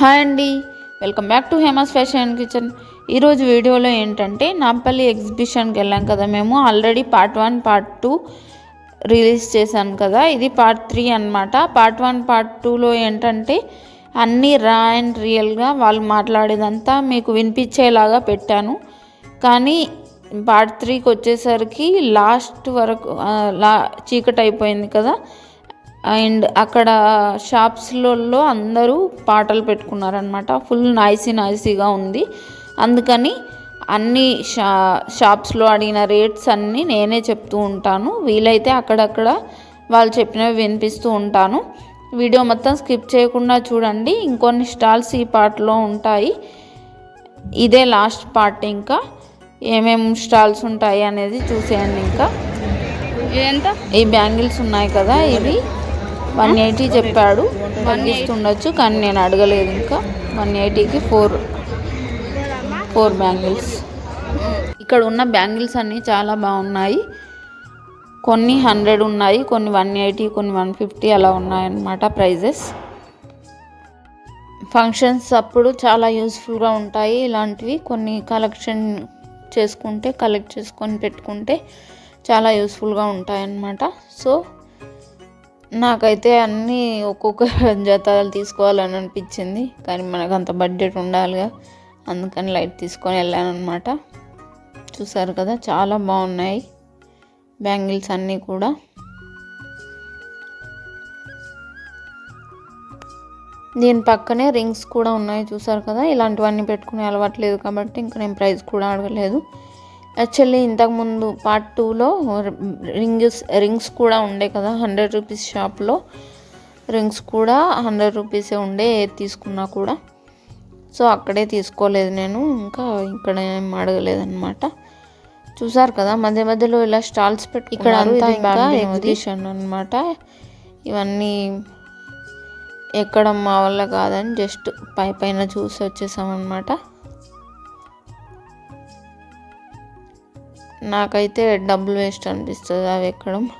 Hi అండి. Welcome back to Hema's fashion kitchen. ఈరోజు వీడియోలో ఏంటంటే నాంపల్లి ఎగ్జిబిషన్కి వెళ్ళాం కదా మేము. Already part one part two release చేశాను కదా. ఇది పార్ట్ త్రీ అనమాట పార్ట్ వన్ పార్ట్ టూలో ఏంటంటే అన్నీ రా అండ్ రియల్గా వాళ్ళు మాట్లాడేదంతా మీకు వినిపించేలాగా పెట్టాను. కానీ పార్ట్ త్రీకి వచ్చేసరికి లాస్ట్ వరకు లా చీకటి అయిపోయింది కదా. అండ్ అక్కడ షాప్స్లలో అందరూ పాటలు పెట్టుకున్నారనమాట ఫుల్ నాయిసీ నాయిసీగా ఉంది. అందుకని అన్ని షా షాప్స్లో అడిగిన రేట్స్ అన్నీ నేనే చెప్తూ ఉంటాను. వీలైతే అక్కడక్కడ వాళ్ళు చెప్పినవి వినిపిస్తూ ఉంటాను. వీడియో మొత్తం స్కిప్ చేయకుండా చూడండి. ఇంకొన్ని స్టాల్స్ ఈ పార్ట్లో ఉంటాయి. ఇదే లాస్ట్ పార్ట్ ఇంకా. ఏమేమి స్టాల్స్ ఉంటాయి అనేది చూసేయండి ఇంకా. ఈ బ్యాంగిల్స్ ఉన్నాయి కదా ఇవి. వన్ ఎయిటీ చెప్పాడు. తగ్గిస్తుండొచ్చు కానీ నేను అడగలేదు ఇంకా. వన్ ఎయిటీకి ఫోర్ ఫోర్ బ్యాంగిల్స్. ఇక్కడ ఉన్న బ్యాంగిల్స్ అన్నీ చాలా బాగున్నాయి. కొన్ని హండ్రెడ్ ఉన్నాయి కొన్ని వన్ ఎయిటీ కొన్ని వన్ ఫిఫ్టీ అలా ఉన్నాయన్నమాట ప్రైజెస్. ఫంక్షన్స్ అప్పుడు చాలా యూస్ఫుల్గా ఉంటాయి. ఇలాంటివి కొన్ని కలెక్షన్ చేసుకుంటే కలెక్ట్ చేసుకొని పెట్టుకుంటే చాలా యూస్ఫుల్గా ఉంటాయన్నమాట. సో నాకైతే అన్నీ ఒక్కొక్క జతలు తీసుకోవాలని అనిపించింది. కానీ మనకు అంత బడ్జెట్ ఉండాలిగా. అందుకని లైట్ తీసుకొని వెళ్ళాను అనమాట చూసారు కదా చాలా బాగున్నాయి బ్యాంగిల్స్ అన్నీ కూడా. దీని పక్కనే రింగ్స్ కూడా ఉన్నాయి చూసారు కదా. ఇలాంటివన్నీ పెట్టుకునే అలవాట్లేదు కాబట్టి ఇంకా నేను ప్రైస్ కూడా అడగలేదు. యాక్చువల్లీ ఇంతకుముందు పార్ట్ టూలో రింగ్స్ రింగ్స్ కూడా ఉండే కదా హండ్రెడ్ రూపీస్ షాప్లో రింగ్స్ కూడా హండ్రెడ్ రూపీసే ఉండే ఏది తీసుకున్నా కూడా. సో అక్కడే తీసుకోలేదు నేను ఇంకా ఇక్కడ ఏం అడగలేదు అనమాట చూసారు కదా మధ్య మధ్యలో ఇలా స్టాల్స్ పెట్టి ఇక్కడ అంతా ఇంకా ఎగ్జిబిషన్ అనమాట ఇవన్నీ ఎక్కడం మా వల్ల కాదని జస్ట్ పై పైన చూసి వచ్చేసామన్నమాట. నాకైతే డబ్బులు వేస్ట్ అనిపిస్తుంది అవి ఎక్కడం.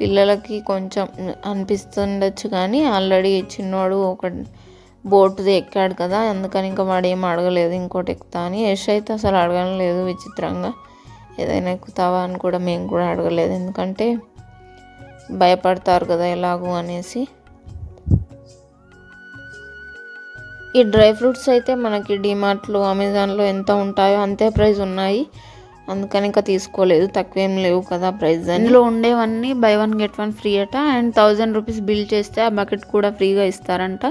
పిల్లలకి కొంచెం అనిపిస్తుండొచ్చు కానీ ఆల్రెడీ చిన్నవాడు ఒక బోటుది ఎక్కాడు కదా అందుకని ఇంకా వాడు ఏం అడగలేదు ఇంకోటి ఎక్కుతా అని. యష్ అయితే అసలు అడగడం లేదు విచిత్రంగా. ఏదైనా ఎక్కుతావా అని కూడా మేము కూడా అడగలేదు. ఎందుకంటే భయపడతారు కదా ఎలాగూ అనేసి. ఈ డ్రై ఫ్రూట్స్ అయితే మనకి డిమార్ట్లో అమెజాన్లో ఎంత ఉంటాయో అంతే ప్రైస్ ఉన్నాయి. అందుకని ఇంకా తీసుకోలేదు. తక్కువేం లేవు కదా ప్రైస్ అందులో ఉండేవన్నీ buy one get one free అట. అండ్ థౌజండ్ రూపీస్ బిల్ చేస్తే ఆ బకెట్ కూడా ఫ్రీగా ఇస్తారంట.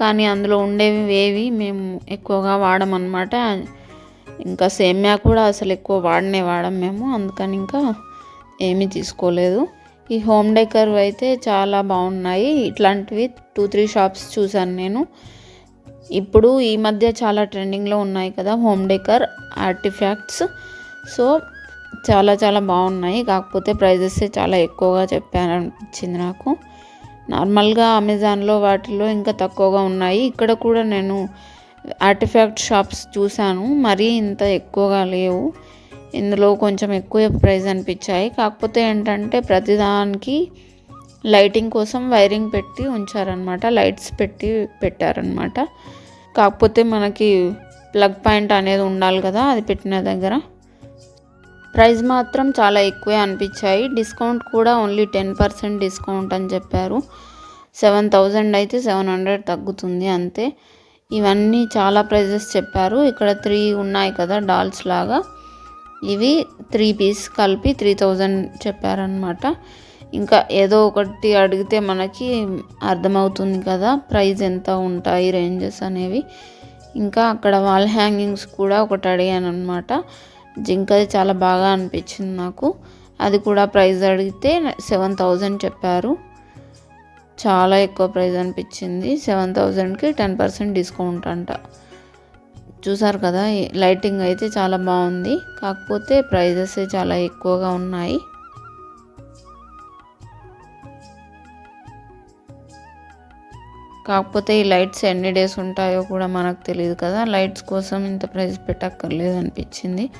కానీ అందులో ఉండేవి ఏవి మేము ఎక్కువగా వాడమన్నమాట ఇంకా సేమ్యా కూడా అసలు ఎక్కువ వాడనే వాడం మేము. అందుకని ఇంకా ఏమీ తీసుకోలేదు. ఈ హోమ్ డెకర్ అయితే చాలా బాగున్నాయి. ఇట్లాంటివి టూ త్రీ షాప్స్ చూశాను నేను. ఇప్పుడు ఈ మధ్య చాలా ట్రెండింగ్లో ఉన్నాయి కదా హోమ్ డెకర్ ఆర్టిఫ్యాక్ట్స్ సో చాలా చాలా బాగున్నాయి. కాకపోతే ప్రైజెస్ చాలా ఎక్కువగా చెప్పాను అనిపించింది నాకు. నార్మల్గా అమెజాన్లో వాటిలో ఇంకా తక్కువగా ఉన్నాయి. ఇక్కడ కూడా నేను ఆర్టిఫాక్ట్ షాప్స్ చూశాను. మరీ ఇంత ఎక్కువగా లేవు. ఇందులో కొంచెం ఎక్కువ ప్రైస్ అనిపించాయి. కాకపోతే ఏంటంటే ప్రతిదానికి లైటింగ్ కోసం వైరింగ్ పెట్టి ఉంచారనమాట లైట్స్ పెట్టి పెట్టారనమాట కాకపోతే మనకి ప్లగ్ పాయింట్ అనేది ఉండాలి కదా అది పెట్టిన దగ్గర. ప్రైస్ మాత్రం చాలా ఎక్కువే అనిపించాయి. డిస్కౌంట్ కూడా ఓన్లీ టెన్ పర్సెంట్ డిస్కౌంట్ అని చెప్పారు. సెవెన్ థౌజండ్ అయితే సెవెన్ హండ్రెడ్ తగ్గుతుంది అంతే. ఇవన్నీ చాలా ప్రైజెస్ చెప్పారు. ఇక్కడ త్రీ ఉన్నాయి కదా డాల్స్ లాగా. ఇవి త్రీ పీస్ కలిపి త్రీ థౌజండ్ చెప్పారనమాట ఇంకా ఏదో ఒకటి అడిగితే మనకి అర్థమవుతుంది కదా ప్రైస్ ఎంత ఉంటాయి రేంజెస్ అనేవి. ఇంకా అక్కడ వాల్ హ్యాంగింగ్స్ కూడా ఒకటి అడిగాను అనమాట జింకది చాలా బాగా అనిపించింది నాకు. అది కూడా ప్రైస్ అడిగితే సెవెన్ థౌజండ్ చెప్పారు. చాలా ఎక్కువ ప్రైస్ అనిపించింది. సెవెన్ థౌజండ్కి టెన్ పర్సెంట్ డిస్కౌంట్ అంట. చూసారు కదా లైటింగ్ అయితే చాలా బాగుంది. కాకపోతే ప్రైజెస్ చాలా ఎక్కువగా ఉన్నాయి. కాకపోతే ఈ లైట్స్ ఎన్ని డేస్ ఉంటాయో కూడా మనకు తెలియదు కదా. లైట్స్ కోసం ఇంత ప్రైస్ పెట్టక్కర్లేదు అనిపించింది.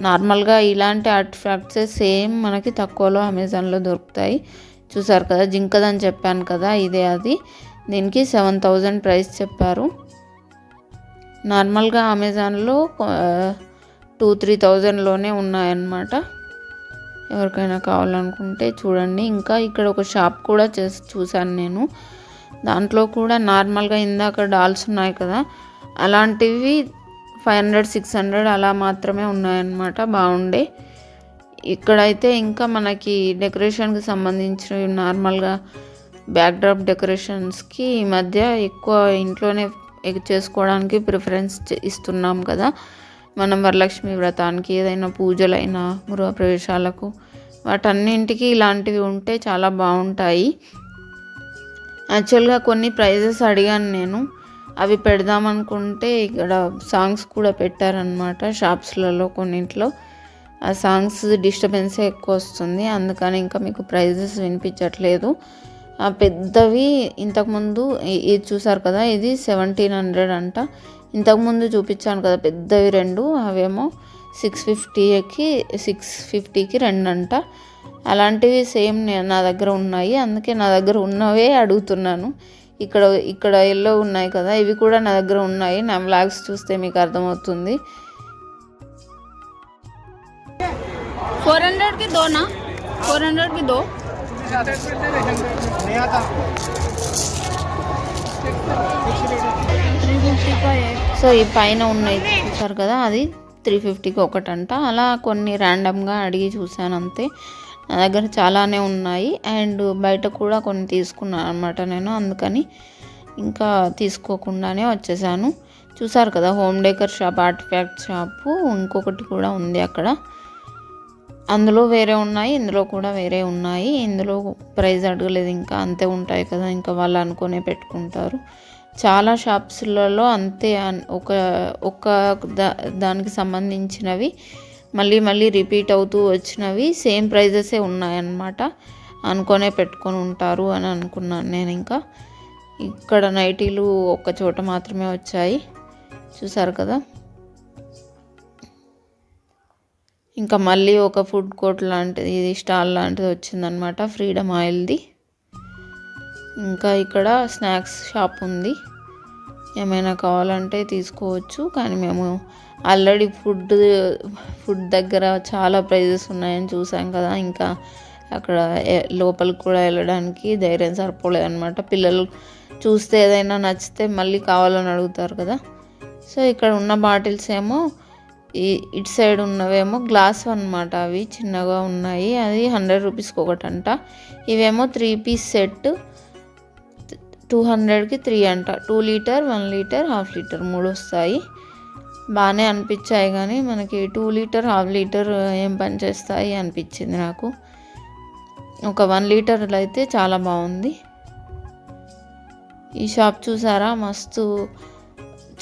నార్మల్గా ఇలాంటి ఆర్టిఫాక్ట్సే సేమ్ మనకి తక్కువలో అమెజాన్లో దొరుకుతాయి. చూసారు కదా జింకదని చెప్పాను కదా ఇదే అది. దీనికి సెవెన్ థౌజండ్ ప్రైస్ చెప్పారు. నార్మల్గా అమెజాన్లో టూ త్రీ థౌజండ్లోనే ఉన్నాయన్నమాట. ఎవరికైనా కావాలనుకుంటే చూడండి. ఇంకా ఇక్కడ ఒక షాప్ కూడా చేసి చూశాను నేను. దాంట్లో కూడా నార్మల్గా ఇందాక డాల్స్ ఉన్నాయి కదా అలాంటివి ఫైవ్ హండ్రెడ్ సిక్స్ హండ్రెడ్ అలా మాత్రమే ఉన్నాయన్నమాట బాగుండే. ఇక్కడైతే ఇంకా మనకి డెకరేషన్కి సంబంధించినవి నార్మల్గా బ్యాక్డ్రాప్ డెకరేషన్స్కి ఈ మధ్య ఎక్కువ ఇంట్లోనే ఎగ్ చేసుకోవడానికి ప్రిఫరెన్స్ ఇస్తున్నాం కదా. మనం వరలక్ష్మి వ్రతానికి ఏదైనా పూజలైనా గృహప్రవేశాలకు వాటన్నింటికి ఇలాంటివి ఉంటే చాలా బాగుంటాయి. యాక్చువల్గా కొన్ని ప్రైజెస్ అడిగాను నేను. అవి పెడదామనుకుంటే ఇక్కడ సాంగ్స్ కూడా పెట్టారనమాట షాప్స్లలో కొన్నింట్లో. ఆ సాంగ్స్ డిస్టర్బెన్సే ఎక్కువ వస్తుంది అందుకని ఇంకా మీకు ప్రైజెస్ వినిపించట్లేదు. ఆ పెద్దవి ఇంతకుముందు ఇది చూసారు కదా ఇది సెవెంటీన్ హండ్రెడ్ అంట. ఇంతకుముందు చూపించాను కదా పెద్దవి రెండు అవేమో సిక్స్ ఫిఫ్టీకి సిక్స్ ఫిఫ్టీకి రెండు అంట. అలాంటివి సేమ్ నా దగ్గర ఉన్నాయి. అందుకే నా దగ్గర ఉన్నవే అడుగుతున్నాను. ఇక్కడ ఇక్కడ ఎల్లో ఉన్నాయి కదా ఇవి కూడా నా దగ్గర ఉన్నాయి. నా బ్లాగ్స్ చూస్తే మీకు అర్థమవుతుంది. ఫోర్ హండ్రెడ్కి దోనా? ఫోర్ హండ్రెడ్కి దో? సో ఈ పైన ఉన్నాయి చూసారు కదా అది త్రీ ఫిఫ్టీకి ఒకటంట. అలా కొన్ని ర్యాండమ్గా అడిగి చూశాను అంతే. నా దగ్గర చాలానే ఉన్నాయి. అండ్ బయట కూడా కొన్ని తీసుకున్నాను అనమాట నేను. అందుకని ఇంకా తీసుకోకుండానే వచ్చేసాను. చూసారు కదా home decor shop artifact shop ఇంకొకటి కూడా ఉంది అక్కడ. అందులో వేరే ఉన్నాయి ఇందులో కూడా వేరే ఉన్నాయి. ఇందులో ప్రైస్ అడగలేదు ఇంకా అంతే ఉంటాయి కదా ఇంకా వాళ్ళు అనుకునే పెట్టుకుంటారు. చాలా షాప్స్లలో అంతే ఒక ఒక దానికి సంబంధించినవి. మళ్ళీ మళ్ళీ రిపీట్ అవుతూ వచ్చినవి సేమ్ ప్రైజెసే ఉన్నాయన్నమాట. అనుకొనే పెట్టుకొని ఉంటారు అని అనుకున్నాను నేను ఇంకా. ఇక్కడ నైటీలు ఒక చోట మాత్రమే వచ్చాయి. చూసారు కదా? ఇంకా మళ్ళీ ఒక ఫుడ్ కోర్ట్ లాంటిది ఇది స్టాల్ లాంటిది వచ్చిందనమాట ఫ్రీడమ్ ఆయిల్ది. ఇంకా ఇక్కడ స్నాక్స్ షాప్ ఉంది. ఏమైనా కావాలంటే తీసుకోవచ్చు కానీ మేము ఆల్రెడీ ఫుడ్ ఫుడ్ దగ్గర చాలా ప్రైజెస్ ఉన్నాయని చూసాం కదా. ఇంకా అక్కడ లోపలికి కూడా వెళ్ళడానికి ధైర్యం సరిపోలేదు అనమాట పిల్లలు చూస్తే ఏదైనా నచ్చితే మళ్ళీ కావాలని అడుగుతారు కదా. సో ఇక్కడ ఉన్న బాటిల్స్ ఏమో ఈ ఇటు సైడ్ ఉన్నవేమో గ్లాస్ అన్నమాట అవి చిన్నగా ఉన్నాయి. అది హండ్రెడ్ రూపీస్కి ఒకటంట. ఇవేమో త్రీ పీస్ సెట్ టూ హండ్రెడ్కి త్రీ అంట. Two litre one litre half litre మూడు వస్తాయి. బాగానే అనిపించాయి కానీ మనకి టూ లీటర్ హాఫ్ లీటర్ ఏం పనిచేస్తాయి అనిపించింది నాకు. ఒక వన్ లీటర్లు అయితే చాలా బాగుంది. ఈ షాప్ చూసారా? మస్తు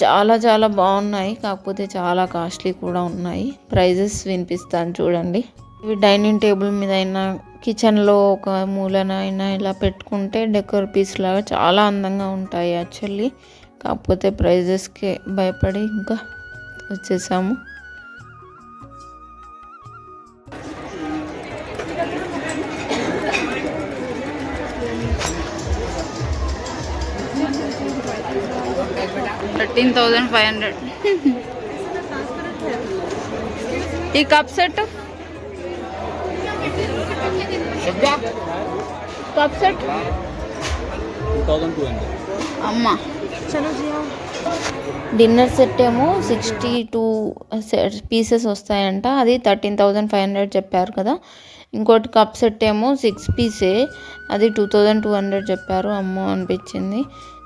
చాలా చాలా బాగున్నాయి. కాకపోతే చాలా కాస్ట్లీ కూడా ఉన్నాయి. ప్రైజెస్ వినిపిస్తాను చూడండి. ఇవి డైనింగ్ టేబుల్ మీద అయినా కిచెన్లో ఒక మూలన అయినా ఇలా పెట్టుకుంటే డెకర్ పీస్ లాగా చాలా అందంగా ఉంటాయి యాక్చువల్లీ. కాకపోతే ప్రైజెస్కే భయపడి ఇంకా వచ్చేసాము थर्टीन थाउजेंड फाइव हंड्रेड ఈ కప్ సెట్ కప్ సెట్ అమ్మా డిన్నర్ సెట్ ఏమో సిక్స్టీ టూ పీసెస్ వస్తాయంట. అది థర్టీన్ థౌజండ్ ఫైవ్ హండ్రెడ్ చెప్పారు కదా. ఇంకోటి కప్ సెట్ ఏమో సిక్స్ పీసే. అది టూ థౌజండ్ టూ హండ్రెడ్ చెప్పారు. అమ్మో అనిపించింది.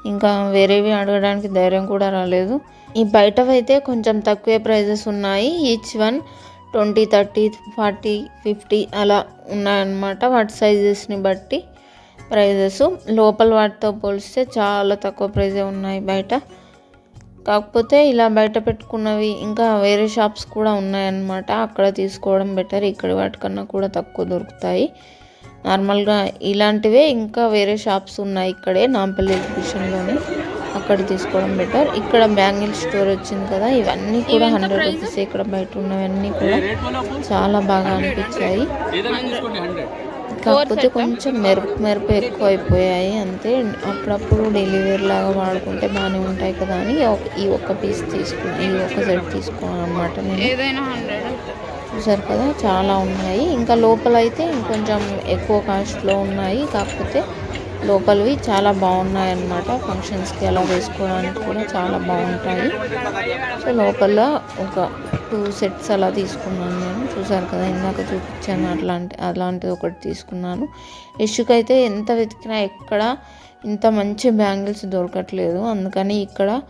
ఇంకా వేరేవి అడగడానికి ధైర్యం కూడా రాలేదు. ఈ బయటవైతే కొంచెం తక్కువే ప్రైజెస్ ఉన్నాయి. Each one twenty thirty forty fifty అలా ఉన్నాయన్నమాట వాటి సైజెస్ని బట్టి ప్రైజెస్. లోపల వాటితో పోలిస్తే చాలా తక్కువ ప్రైజే ఉన్నాయి బయట. కాకపోతే ఇలా బయట పెట్టుకున్నవి ఇంకా వేరే షాప్స్ కూడా ఉన్నాయన్నమాట. అక్కడ తీసుకోవడం బెటర్ ఇక్కడ వాటికన్నా కూడా తక్కువ దొరుకుతాయి. నార్మల్గా ఇలాంటివే ఇంకా వేరే షాప్స్ ఉన్నాయి ఇక్కడే నాంపల్లి ఎగ్జిబిషన్లోనే అక్కడ తీసుకోవడం బెటర్. ఇక్కడ బ్యాంగిల్ స్టోర్ వచ్చింది కదా ఇవన్నీ కూడా హండ్రెడ్ రూపీస్ ఇక్కడ బయట ఉన్నవన్నీ కూడా చాలా బాగా అనిపించాయి. కాకపోతే కొంచెం మెరుపు మెరుపు ఎక్కువ అయిపోయాయి అంతే. అప్పుడప్పుడు డెలివరీ లాగా వాడుకుంటే బాగానే ఉంటాయి కదా అని ఒక- ఈ ఒక్క పీస్ తీసుకున్నాను ఈ ఒక్క సెట్ తీసుకున్నాను అనమాట నేను. చూసారు కదా చాలా ఉన్నాయి. ఇంకా లోపల అయితే ఇంకొంచెం ఎక్కువ కాస్ట్లో ఉన్నాయి. కాకపోతే లోపలవి చాలా బాగున్నాయి అన్నమాట. ఫంక్షన్స్కి అలా వేసుకోవడానికి కూడా చాలా బాగుంటాయి. సో లోపల ఒక టూ సెట్స్ అలా తీసుకున్నాను నేను. చూసారు కదా ఇందాక చూపించాను. అట్లాంటి అలాంటిది ఒకటి తీసుకున్నాను. యశుకి అయితే ఎంత వెతికినా ఎక్కడ ఇంత మంచి బ్యాంగిల్స్ దొరకట్లేదు. అందుకని ఇక్కడ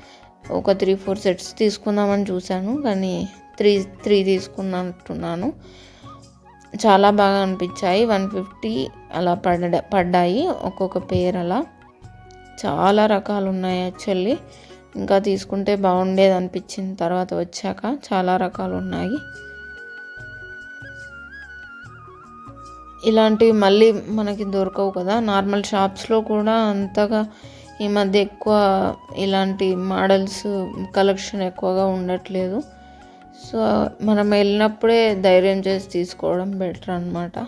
ఒక త్రీ ఫోర్ సెట్స్ తీసుకుందామని చూశాను. కానీ త్రీ త్రీ తీసుకున్నట్టున్నాను. చాలా బాగా అనిపించాయి. వన్ ఫిఫ్టీ అలా పడ్డ పడ్డాయి. ఒక్కొక్క పేర్ అలా. చాలా రకాలు ఉన్నాయి యాక్చువల్లీ. ఇంకా తీసుకుంటే బాగుండేది అనిపించింది. తర్వాత వచ్చాక చాలా రకాలు ఉన్నాయి. ఇలాంటివి మళ్ళీ మనకి దొరకవు కదా. నార్మల్ షాప్స్లో కూడా అంతగా ఈ మధ్య ఎక్కువ ఇలాంటి మోడల్స్ కలెక్షన్ ఎక్కువగా ఉండట్లేదు. సో మనం వెళ్ళినప్పుడే ధైర్యం చేసి తీసుకోవడం బెటర్ అనమాట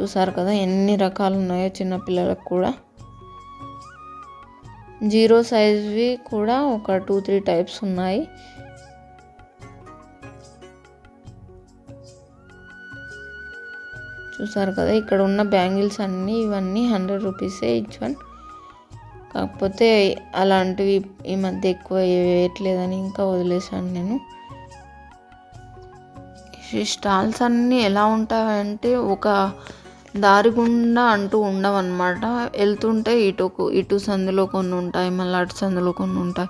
చూసారు కదా ఎన్ని రకాలు ఉన్నాయో చిన్నపిల్లలకు కూడా. జీరో సైజ్వి కూడా ఒక టూ త్రీ టైప్స్ ఉన్నాయి. చూసారు కదా ఇక్కడ ఉన్న బ్యాంగిల్స్ అన్నీ ఇవన్నీ హండ్రెడ్ రూపీసే ఇచ్ వన్ కాకపోతే అలాంటివి ఈ మధ్య ఎక్కువ వేయట్లేదని ఇంకా వదిలేసాను నేను. ఈ స్టాల్స్ అన్నీ ఎలా ఉంటాయంటే ఒక దారి గుండా అంటూ ఉండవన్నమాట. వెళ్తుంటే ఇటు ఇటు సందులో కొన్ని ఉంటాయి మళ్ళీ అటు సందులో కొన్ని ఉంటాయి.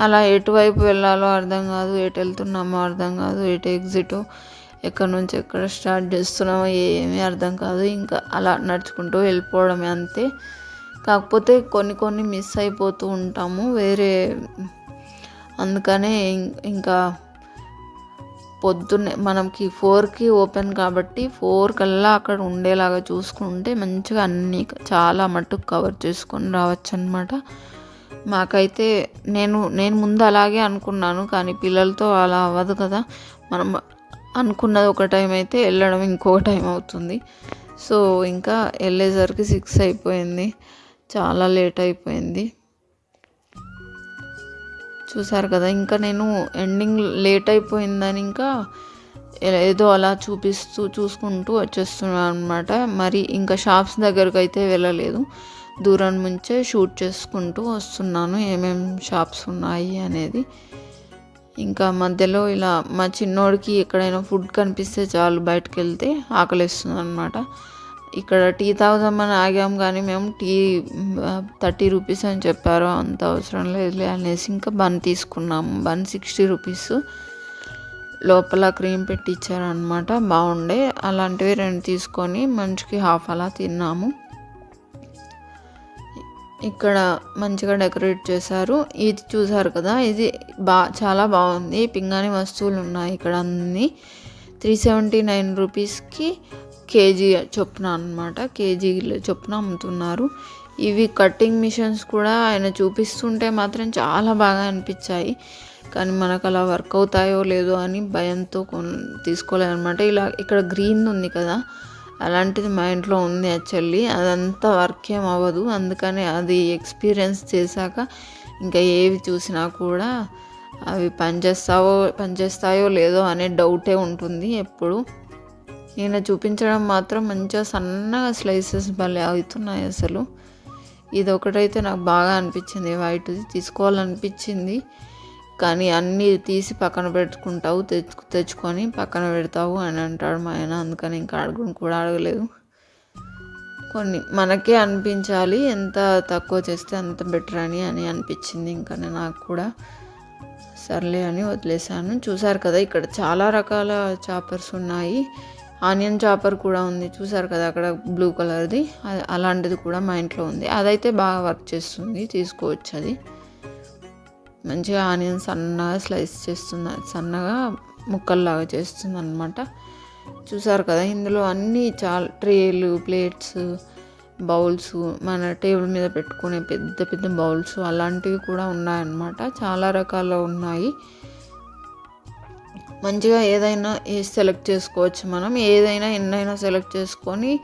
అలా ఎటువైపు వెళ్ళాలో అర్థం కాదు ఎటు వెళ్తున్నామో అర్థం కాదు ఎటు ఎగ్జిట్ ఎక్కడి నుంచి ఎక్కడ స్టార్ట్ చేస్తున్నామో ఏమీ అర్థం కాదు. ఇంకా అలా నడుచుకుంటూ వెళ్ళిపోవడమే అంతే. కాకపోతే కొన్ని కొన్ని మిస్ అయిపోతూ ఉంటాము. వేరే అందుకనే ఇంకా పొద్దున్నే మనకి ఫోర్కి ఓపెన్ కాబట్టి ఫోర్ కల్లా అక్కడ ఉండేలాగా చూసుకుంటే మంచిగా అన్ని చాలా మట్టుకు కవర్ చేసుకొని రావచ్చు అనమాట మాకైతే నేను నేను ముందు అలాగే అనుకున్నాను కానీ పిల్లలతో అలా అవ్వదు కదా. మనం అనుకున్నది ఒక టైం అయితే వెళ్ళడం ఇంకో టైం అవుతుంది. సో ఇంకా వెళ్ళేసరికి సిక్స్ అయిపోయింది. చాలా లేట్ అయిపోయింది. చూసారు కదా ఇంకా నేను ఎండింగ్ లేట్ అయిపోయిందని ఇంకా ఏదో అలా చూపిస్తూ చూసుకుంటూ వచ్చేస్తున్నాను అనమాట మరి ఇంకా షాప్స్ దగ్గరకు అయితే వెళ్ళలేదు. దూరం నుంచే షూట్ చేసుకుంటూ వస్తున్నాను ఏమేం షాప్స్ ఉన్నాయి అనేది. ఇంకా మధ్యలో ఇలా మా చిన్నోడికి ఎక్కడైనా ఫుడ్ కనిపిస్తే చాలు బయటకు వెళ్తే ఆకలిస్తుంది అనమాట ఇక్కడ టీ తాగుదామని ఆగాం కానీ మేము టీ థర్టీ రూపీస్ అని చెప్పారు అంత అవసరం లేదులే అనేసి ఇంకా బన్ తీసుకున్నాము. Bun sixty rupees. లోపల క్రీమ్ పెట్టి ఇచ్చారనమాట బాగుండే. అలాంటివి రెండు తీసుకొని మంచికి హాఫ్ అలా తిన్నాము. ఇక్కడ మంచిగా డెకరేట్ చేశారు. ఇది చూసారు కదా ఇది బా చాలా బాగుంది. పింగాణి వస్తువులు ఉన్నాయి ఇక్కడ అన్నీ. త్రీ సెవెంటీ నైన్ రూపీస్కి కేజీ చొప్పున అనమాట కేజీలు చొప్పున అమ్ముతున్నారు. ఇవి కట్టింగ్ మిషన్స్ కూడా ఆయన చూపిస్తుంటే మాత్రం చాలా బాగా అనిపించాయి. కానీ మనకు అలా వర్క్ అవుతాయో లేదో అని భయంతో కొన్ తీసుకోలేదన్నమాట. ఇలా ఇక్కడ గ్రీన్ ఉంది కదా అలాంటిది మా ఇంట్లో ఉంది యాక్చువల్లీ. అదంతా వర్క్ ఏం అవ్వదు. అందుకని అది ఎక్స్పీరియన్స్ చేశాక ఇంకా ఏవి చూసినా కూడా అవి పనిచేస్తావో పనిచేస్తాయో లేదో అనే డౌటే ఉంటుంది ఎప్పుడు. ఈయన చూపించడం మాత్రం మంచిగా సన్నగా స్లైసెస్ భలే అవుతున్నాయి అసలు. ఇది ఒకటైతే నాకు బాగా అనిపించింది. వైట్ తీసుకోవాలనిపించింది. కానీ అన్నీ తీసి పక్కన పెట్టుకుంటావు తెచ్చు తెచ్చుకొని పక్కన పెడతావు అని అంటాడు మా ఆయన. అందుకని ఇంకా అడుగుని కూడా అడగలేదు. కొన్ని మనకే అనిపించాలి ఎంత తక్కువ చేస్తే అంత బెటర్ అని అని అనిపించింది ఇంకా నాకు కూడా. సర్లే అని వదిలేసాను చూసారు కదా ఇక్కడ చాలా రకాల చాపర్స్ ఉన్నాయి. ఆనియన్ చాపర్ కూడా ఉంది చూసారు కదా అక్కడ బ్లూ కలర్ది. అలాంటిది కూడా మా ఇంట్లో ఉంది. అదైతే బాగా వర్క్ చేస్తుంది తీసుకోవచ్చు అది. మంచిగా ఆనియన్ సన్నగా స్లైస్ చేస్తుంది సన్నగా ముక్కల్లాగా చేస్తుంది అనమాట చూసారు కదా ఇందులో అన్నీ చాలా ట్రేలు ప్లేట్స్ బౌల్స్ మన టేబుల్ మీద పెట్టుకునే పెద్ద పెద్ద బౌల్స్ అలాంటివి కూడా ఉన్నాయన్నమాట. చాలా రకాలు ఉన్నాయి. మంచిగా ఏదైనా సెలెక్ట్ చేసుకోవచ్చు మనం. ఏదైనా ఎన్నైనా సెలెక్ట్ చేసుకొని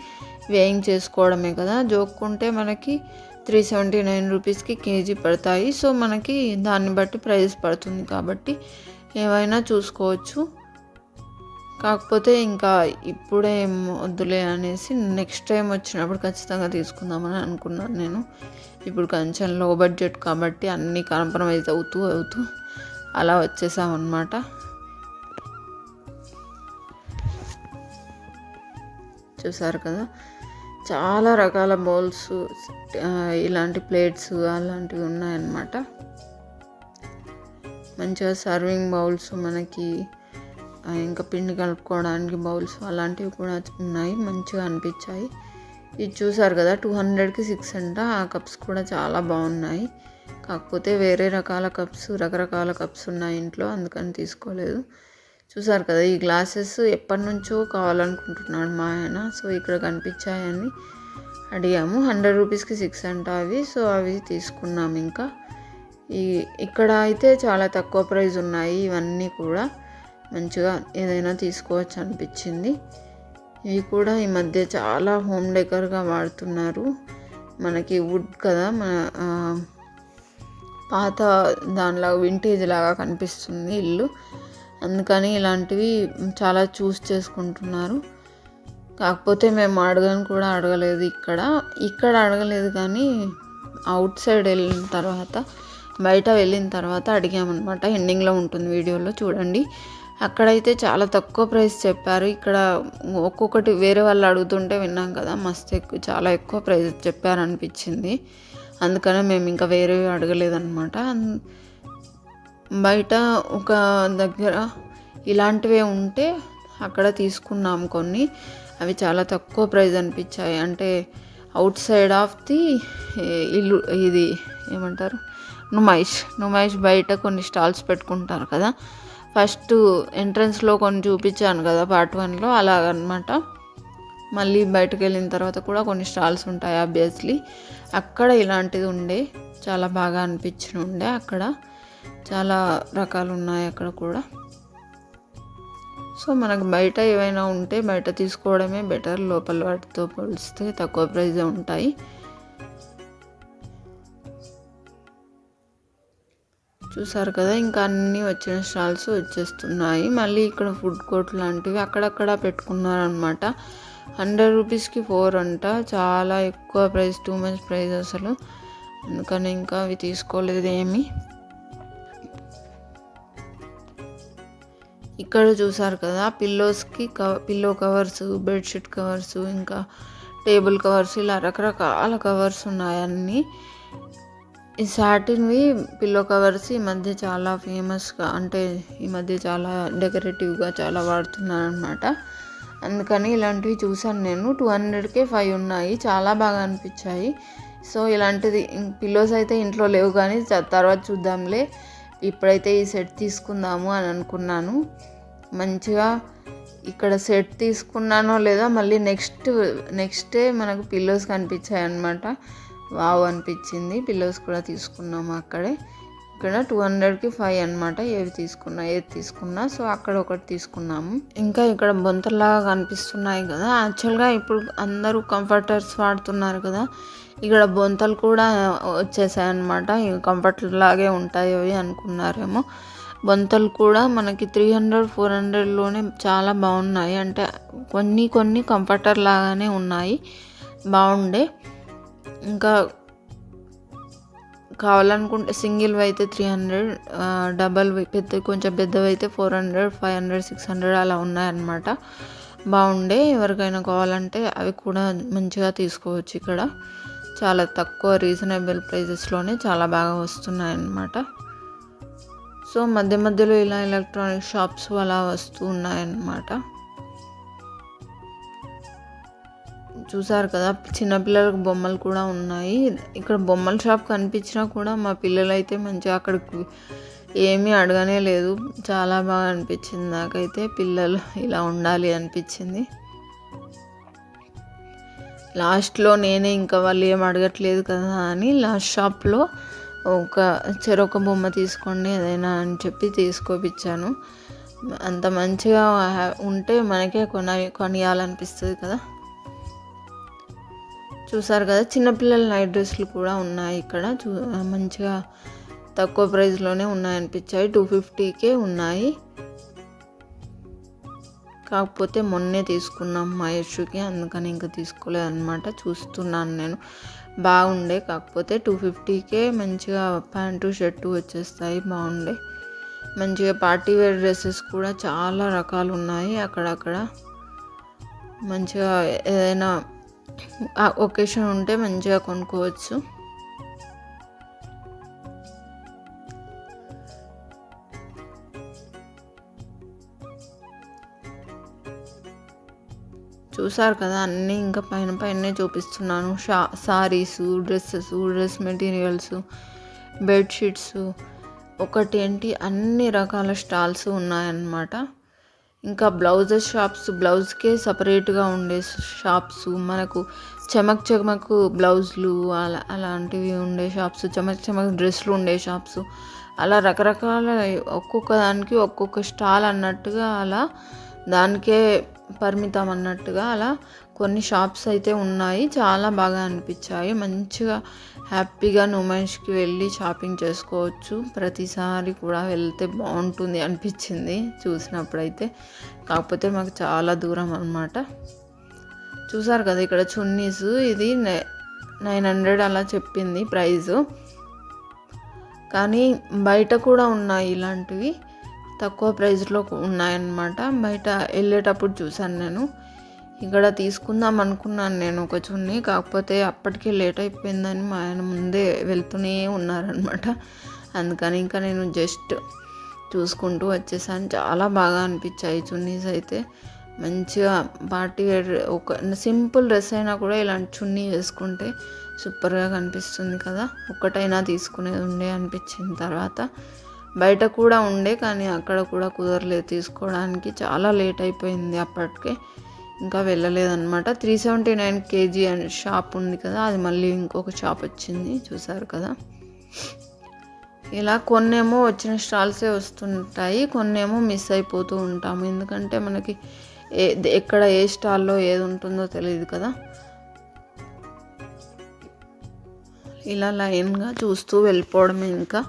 వేయింగ్ చేసుకోవడమే కదా. జోక్కుంటే మనకి త్రీ సెవెంటీ నైన్ రూపీస్కి కేజీ పడతాయి. సో మనకి దాన్ని బట్టి ప్రైస్ పడుతుంది కాబట్టి ఏవైనా చూసుకోవచ్చు. కాకపోతే ఇంకా ఇప్పుడే వద్దులే అనేసి నెక్స్ట్ టైం వచ్చినప్పుడు ఖచ్చితంగా తీసుకుందామని అనుకున్నాను నేను. ఇప్పుడు కొంచెం లో బడ్జెట్ కాబట్టి అన్నీ కాంప్రమైజ్ అవుతూ అవుతూ అలా వచ్చేసామన్నమాట. చూసారు కదా? చాలా రకాల బౌల్స్ ఇలాంటి ప్లేట్స్ అలాంటివి ఉన్నాయన్నమాట. మంచిగా సర్వింగ్ బౌల్స్ మనకి ఇంకా పిండి కలుపుకోవడానికి బౌల్స్ అలాంటివి కూడా ఉన్నాయి మంచిగా అనిపించాయి. ఇది చూసారు కదా? టూ హండ్రెడ్కి సిక్స్ అంట. ఆ కప్స్ కూడా చాలా బాగున్నాయి. కాకపోతే వేరే రకాల కప్స్ రకరకాల కప్స్ ఉన్నాయి ఇంట్లో అందుకని తీసుకోలేదు. చూసారు కదా ఈ గ్లాసెస్ ఎప్పటి నుంచో కావాలనుకుంటున్నాడు మా ఆయన. సో ఇక్కడ కనిపించాయని అడిగాము. హండ్రెడ్ రూపీస్కి సిక్స్ అంట అవి. సో అవి తీసుకున్నాము ఇంకా. ఈ ఇక్కడ అయితే చాలా తక్కువ ప్రైస్ ఉన్నాయి. ఇవన్నీ కూడా మంచిగా ఏదైనా తీసుకోవచ్చు అనిపించింది. ఇవి కూడా ఈ మధ్య చాలా హోమ్ డెకర్గా వాడుతున్నారు. మనకి వుడ్ కదా మన పాత దానిలాగా వింటేజ్ లాగా కనిపిస్తుంది ఇల్లు. అందుకని ఇలాంటివి చాలా చూస్ చేసుకుంటున్నారు. కాకపోతే మేము అడగని కూడా అడగలేదు ఇక్కడ. ఇక్కడ అడగలేదు కానీ అవుట్ సైడ్ వెళ్ళిన తర్వాత బయట వెళ్ళిన తర్వాత అడిగామన్నమాట. ఎండింగ్లో ఉంటుంది వీడియోలో చూడండి. అక్కడైతే చాలా తక్కువ ప్రైస్ చెప్పారు. ఇక్కడ ఒక్కొక్కటి వేరే వాళ్ళు అడుగుతుంటే విన్నాం కదా మస్తు ఎక్కువ చాలా ఎక్కువ ప్రైస్ చెప్పారనిపించింది. అందుకనే మేము ఇంకా వేరేవి అడగలేదన్నమాట. బయట ఒక దగ్గర ఇలాంటివే ఉంటే అక్కడ తీసుకున్నాం కొన్ని. అవి చాలా తక్కువ ప్రైస్ అనిపించాయి. అంటే అవుట్ సైడ్ ఆఫ్ ది ఇల్లు ఇది ఏమంటారు? నుమైష్. నుమైష్ బయట కొన్ని స్టాల్స్ పెట్టుకుంటారు కదా. ఫస్ట్ ఎంట్రన్స్లో కొన్ని చూపించాను కదా పార్ట్ వన్లో అలాగనమాట. మళ్ళీ బయటకు వెళ్ళిన తర్వాత కూడా కొన్ని స్టాల్స్ ఉంటాయి ఆబ్వియస్లీ అక్కడ ఇలాంటిది ఉండే. చాలా బాగా అనిపించిన ఉండే అక్కడ. చాలా రకాలు ఉన్నాయి అక్కడ కూడా. సో మనకు బయట ఏవైనా ఉంటే బయట తీసుకోవడమే బెటర్ లోపల వాటితో పోలిస్తే తక్కువ ప్రైజే ఉంటాయి. చూసారు కదా ఇంకా అన్నీ వచ్చిన స్టాల్స్ వచ్చేస్తున్నాయి. మళ్ళీ ఇక్కడ ఫుడ్ కోర్ట్ లాంటివి అక్కడక్కడ పెట్టుకున్నారనమాట హండ్రెడ్ రూపీస్కి ఫోర్ అంట. చాలా ఎక్కువ ప్రైస్ టూ మచ్ ప్రైస్ అసలు. అందుకని ఇంకా అవి తీసుకోలేదు ఏమి. ఇక్కడ చూసారు కదా పిల్లోస్కి కవ పిల్లో కవర్స్ బెడ్షీట్ కవర్స్ ఇంకా టేబుల్ కవర్స్ ఇలా రకరకాల కవర్స్ ఉన్నాయి ఈ సాటిన్వి పిల్లో కవర్స్ ఈ మధ్య చాలా ఫేమస్గా అంటే ఈ మధ్య చాలా డెకరేటివ్గా చాలా వాడుతున్నారు అనమాట అందుకని ఇలాంటివి చూసాను నేను. టూ హండ్రెడ్కే ఫైవ్ ఉన్నాయి చాలా బాగా అనిపించాయి. సో ఇలాంటిది పిల్లోస్ అయితే ఇంట్లో లేవు కానీ తర్వాత చూద్దాంలే. ఇప్పుడైతే ఈ సెట్ తీసుకుందాము అని అనుకున్నాను. మంచిగా ఇక్కడ సెట్ తీసుకున్నానో లేదో మళ్ళీ నెక్స్ట్ నెక్స్ట్ డే మనకు పిల్లోస్ కనిపించాయి అనమాట వావ్ అనిపించింది. పిల్లోస్ కూడా తీసుకున్నాము అక్కడే. ఇక్కడ టూ హండ్రెడ్కి ఫైవ్ అనమాట ఏవి తీసుకున్నా ఏది తీసుకున్నా. సో అక్కడ ఒకటి తీసుకున్నాము. ఇంకా ఇక్కడ బొంతలాగా కనిపిస్తున్నాయి కదా. యాక్చువల్గా ఇప్పుడు అందరూ కంఫర్టర్స్ వాడుతున్నారు కదా. ఇక్కడ బొంతలు కూడా వచ్చేసాయి అనమాట కంఫర్టర్ లాగే ఉంటాయి అవి అనుకున్నారేమో. బొంతలు కూడా మనకి త్రీ హండ్రెడ్ ఫోర్ హండ్రెడ్లోనే చాలా బాగున్నాయి. అంటే కొన్ని కొన్ని కంఫర్టర్ లాగానే ఉన్నాయి. బాగుండే. ఇంకా కావాలనుకుంటే సింగిల్వి అయితే త్రీ హండ్రెడ్ డబల్ పెద్ద కొంచెం పెద్దవి అయితే four hundred five hundred six hundred అలా ఉన్నాయన్నమాట. బాగుండే. ఎవరికైనా కావాలంటే అవి కూడా మంచిగా తీసుకోవచ్చు ఇక్కడ. చాలా తక్కువ రీజనబుల్ ప్రైజెస్లోనే చాలా బాగా వస్తున్నాయి అన్నమాట సో మధ్య మధ్యలో ఇలా ఎలక్ట్రానిక్ షాప్స్ అలా వస్తూ ఉన్నాయన్నమాట. చూసారు కదా చిన్నపిల్లలకు బొమ్మలు కూడా ఉన్నాయి. ఇక్కడ బొమ్మల షాప్ కనిపించినా కూడా మా పిల్లలు అయితే మంచిగా అక్కడికి ఏమీ అడగనే లేదు. చాలా బాగా అనిపించింది నాకైతే. పిల్లలు ఇలా ఉండాలి అనిపించింది. లాస్ట్లో నేనే ఇంకా వాళ్ళు ఏం అడగట్లేదు కదా అని లాస్ట్ షాప్లో ఒక చెరొక బొమ్మ తీసుకోండి ఏదైనా అని చెప్పి తీసుకోపించాను అంత మంచిగా హ్యా- ఉంటే మనకే కొన కొనియాలనిపిస్తుంది కదా. చూసారు కదా చిన్నపిల్లల నైట్ డ్రెస్సులు కూడా ఉన్నాయి ఇక్కడ. చూ మంచిగా తక్కువ ప్రైస్లోనే ఉన్నాయనిపించాయి. టూ ఫిఫ్టీకే ఉన్నాయి. కాకపోతే మొన్నే తీసుకున్నాం మా ఇష్యూకి అందుకని ఇంకా తీసుకోలేదన్నమాట. చూస్తున్నాను నేను. బాగుండే కాకపోతే టూ ఫిఫ్టీకే మంచిగా ప్యాంటు షర్టు వచ్చేస్తాయి బాగుండే. మంచిగా పార్టీ వేర్ డ్రెస్సెస్ కూడా చాలా రకాలు ఉన్నాయి అక్కడక్కడ. మంచిగా ఏదైనా ఒకేషన్ ఉంటే మంచిగా కొనుక్కోవచ్చు. చూసారు కదా అన్నీ ఇంకా పైన పైనే చూపిస్తున్నాను. Shah saris dresses dress materials bedsheets ఒకటి ఏంటి అన్ని రకాల స్టాల్స్ ఉన్నాయన్నమాట. ఇంకా బ్లౌజెస్ షాప్స్ బ్లౌజ్కే సపరేట్గా ఉండే షాప్స్ మనకు చమక్ చమక్ బ్లౌజులు అలా అలాంటివి ఉండే షాప్స్ చమక్ చమక్ డ్రెస్సులు ఉండే షాప్స్ అలా రకరకాల ఒక్కొక్క దానికి ఒక్కొక్క స్టాల్ అన్నట్టుగా అలా దానికే పరిమితం అన్నట్టుగా అలా కొన్ని షాప్స్ అయితే ఉన్నాయి. చాలా బాగా అనిపించాయి. మంచిగా హ్యాపీగా నుమెన్స్కి వెళ్ళి షాపింగ్ చేసుకోవచ్చు. ప్రతిసారి కూడా వెళ్తే బాగుంటుంది అనిపించింది చూసినప్పుడైతే. కాకపోతే మాకు చాలా దూరం అనమాట చూసారు కదా ఇక్కడ చున్నీస్. ఇది నైన్ హండ్రెడ్ అలా చెప్పింది ప్రైజు. కానీ బయట కూడా ఉన్నాయి ఇలాంటివి. తక్కువ ప్రైస్లో ఉన్నాయన్నమాట. బయట వెళ్ళేటప్పుడు చూశాను నేను. ఇక్కడ తీసుకుందాం అనుకున్నాను నేను ఒక చున్నీ. కాకపోతే అప్పటికే లేట్ అయిపోయిందని మా ఆయన ముందే వెళ్తూనే ఉన్నారనమాట అందుకని ఇంకా నేను జస్ట్ చూసుకుంటూ వచ్చేసాను. చాలా బాగా అనిపించాయి చున్నీస్ అయితే. మంచిగా పార్టీ వేర్ ఒక సింపుల్ డ్రెస్ అయినా కూడా ఇలాంటి చున్నీ వేసుకుంటే సూపర్గా కనిపిస్తుంది కదా. ఒక్కటైనా తీసుకునేది ఉండే అనిపించిన తర్వాత. బయట కూడా ఉండే కానీ అక్కడ కూడా కుదరలేదు తీసుకోవడానికి. చాలా లేట్ అయిపోయింది అప్పటికే. ఇంకా వెళ్ళలేదన్నమాట. త్రీ సెవెంటీ నైన్ కేజీ అని షాప్ ఉంది కదా అది మళ్ళీ ఇంకొక షాప్ వచ్చింది చూసారు కదా. ఇలా కొన్నేమో వచ్చిన స్టాల్సే వస్తుంటాయి కొన్నేమో మిస్ అయిపోతూ ఉంటాము. ఎందుకంటే మనకి ఏ ఎక్కడ ఏ స్టాల్లో ఏది ఉంటుందో తెలియదు కదా. ఇలా లైన్గా చూస్తూ వెళ్ళిపోవడమే ఇంకా.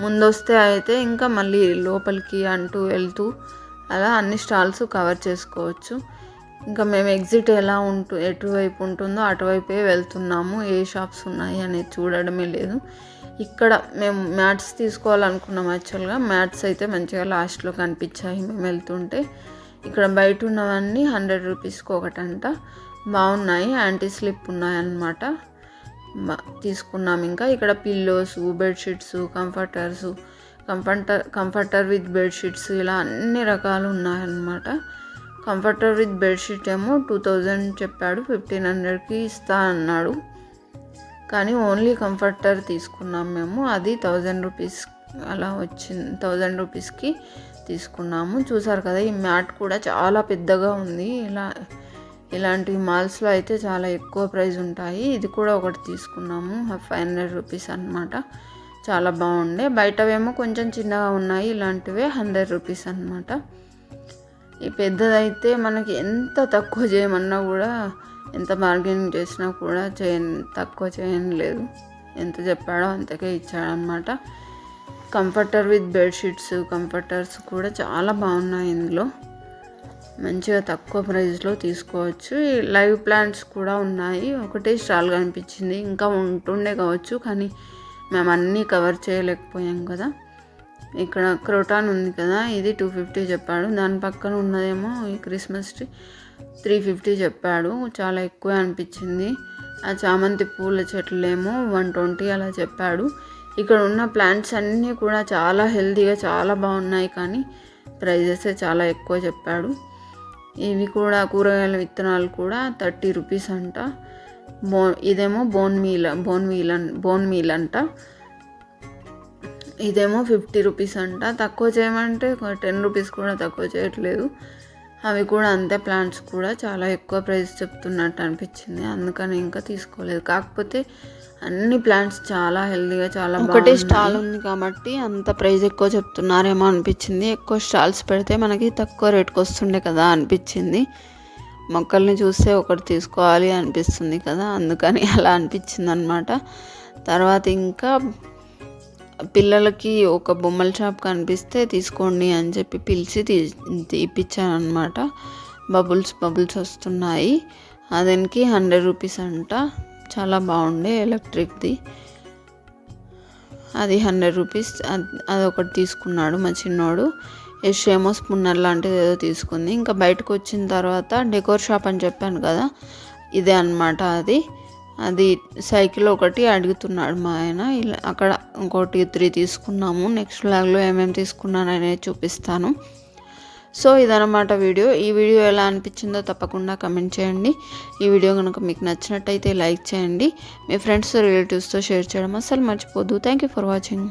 ముందొస్తే అయితే ఇంకా మళ్ళీ లోపలికి అంటూ వెళ్తూ అలా అన్ని స్టాల్స్ కవర్ చేసుకోవచ్చు. ఇంకా మేము ఎగ్జిట్ ఎలా ఉంటు ఎటువైపు ఉంటుందో అటువైపే వెళ్తున్నాము. ఏ షాప్స్ ఉన్నాయి అనేది చూడడమే లేదు. ఇక్కడ మేము మ్యాట్స్ తీసుకోవాలనుకున్నాం యాక్చువల్గా. మ్యాట్స్ అయితే మంచిగా లాస్ట్లో కనిపించాయి మేము వెళ్తుంటే. ఇక్కడ బయట ఉన్నవన్నీ హండ్రెడ్ రూపీస్కి ఒకటంట. బాగున్నాయి. యాంటీ స్లిప్ ఉన్నాయన్నమాట. తీసుకున్నాం ఇంకా. ఇక్కడ pillows bedsheets comforters comforter comforter with bedsheets ఇలా అన్ని రకాలు ఉన్నాయన్నమాట. కంఫర్టర్ విత్ బెడ్షీట్ ఏమో టూ థౌజండ్ చెప్పాడు ఫిఫ్టీన్ హండ్రెడ్కి ఇస్తా అన్నాడు. కానీ ఓన్లీ కంఫర్టర్ తీసుకున్నాం మేము. అది థౌజండ్ రూపీస్ అలా వచ్చింది థౌజండ్ రూపీస్కి తీసుకున్నాము. చూసారు కదా ఈ మ్యాట్ కూడా చాలా పెద్దగా ఉంది. ఇలా ఇలాంటి మాల్స్లో అయితే చాలా ఎక్కువ ప్రైస్ ఉంటాయి. ఇది కూడా ఒకటి తీసుకున్నాము ఫైవ్ హండ్రెడ్ రూపీస్ అనమాట చాలా బాగుండే. బయటవేమో కొంచెం చిన్నగా ఉన్నాయి ఇలాంటివే హండ్రెడ్ రూపీస్ అనమాట ఈ పెద్దదైతే మనకి ఎంత తక్కువ చేయమన్నా కూడా ఎంత బార్గెనింగ్ చేసినా కూడా చేయని తక్కువ చేయలేదు లేదు. ఎంత చెప్పాడో అంతకే ఇచ్చాడనమాట కంఫర్టర్ విత్ బెడ్షీట్స్ కంఫర్టర్స్ కూడా చాలా బాగున్నాయి ఇందులో. మంచిగా తక్కువ ప్రైస్లో తీసుకోవచ్చు. ఈ లైవ్ ప్లాంట్స్ కూడా ఉన్నాయి. ఒకటే స్టాల్ కనిపించింది ఇంకా ఉంటుండే కావచ్చు కానీ మేము అన్నీ కవర్ చేయలేకపోయాం కదా. ఇక్కడ క్రోటాన్ ఉంది కదా ఇది టూ ఫిఫ్టీ చెప్పాడు. దాని పక్కన ఉన్నదేమో ఈ క్రిస్మస్ ట్రీ త్రీ ఫిఫ్టీ చెప్పాడు. చాలా ఎక్కువ అనిపించింది. ఆ చామంతి పూల చెట్లేమో వన్ ట్వంటీ అలా చెప్పాడు. ఇక్కడ ఉన్న ప్లాంట్స్ అన్నీ కూడా చాలా హెల్తీగా చాలా బాగున్నాయి కానీ ప్రైజెస్ చాలా ఎక్కువ చెప్పాడు. ఇవి కూడా కూరగాయల విత్తనాలు కూడా థర్టీ రూపీస్ అంట. బో ఇదేమో bone meal bone meal bone meal అంట. ఇదేమో ఫిఫ్టీ రూపీస్ అంట. తక్కువ చేయమంటే టెన్ రూపీస్ కూడా తక్కువ చేయట్లేదు. అవి కూడా అంతే ప్లాంట్స్ కూడా చాలా ఎక్కువ ప్రైస్ చెప్తున్నట్టు అనిపించింది. అందుకని ఇంకా తీసుకోలేదు. కాకపోతే అన్ని ప్లాంట్స్ చాలా హెల్తీగా చాలా ఒకటే స్టాల్ ఉంది కాబట్టి అంత ప్రైస్ ఎక్కువ చెప్తున్నారేమో అనిపించింది. ఎక్కువ స్టాల్స్ పెడితే మనకి తక్కువ రేట్కి వస్తుండే కదా అనిపించింది. మొక్కల్ని చూస్తే ఒకటి తీసుకోవాలి అనిపిస్తుంది కదా. అందుకని అలా అనిపించింది అనమాట తర్వాత ఇంకా పిల్లలకి ఒక బొమ్మల షాప్ కనిపిస్తే తీసుకోండి అని చెప్పి పిలిచి తీ తీపిచ్చాను అనమాట బబుల్స్ బబుల్స్ వస్తున్నాయి. అదానికి హండ్రెడ్ రూపీస్ అంట. చాలా బాగుండే ఎలక్ట్రిక్ది. అది హండ్రెడ్ రూపీస్. అది ఒకటి తీసుకున్నాడు మా చిన్నోడు. యష్ స్పున్నర్ లాంటిది ఏదో తీసుకుంది. ఇంకా బయటకు వచ్చిన తర్వాత డెకోర్ షాప్ అని చెప్పాను కదా ఇదే అన్నమాట అది. అది సైకిల్ ఒకటి అడుగుతున్నాడు మా ఆయన. ఇలా అక్కడ ఇంకోటి త్రీ తీసుకున్నాము. నెక్స్ట్ లాగ్లో ఏమేమి తీసుకున్నాను అనేది చూపిస్తాను. సో ఇదనమాట వీడియో. ఈ వీడియో ఎలా అనిపించిందో తప్పకుండా కమెంట్ చేయండి. ఈ వీడియో కనుక మీకు నచ్చినట్టయితే లైక్ చేయండి. మీ ఫ్రెండ్స్ రిలేటివ్స్తో షేర్ చేయడం అస్సలు మర్చిపోద్దు. Thank you for watching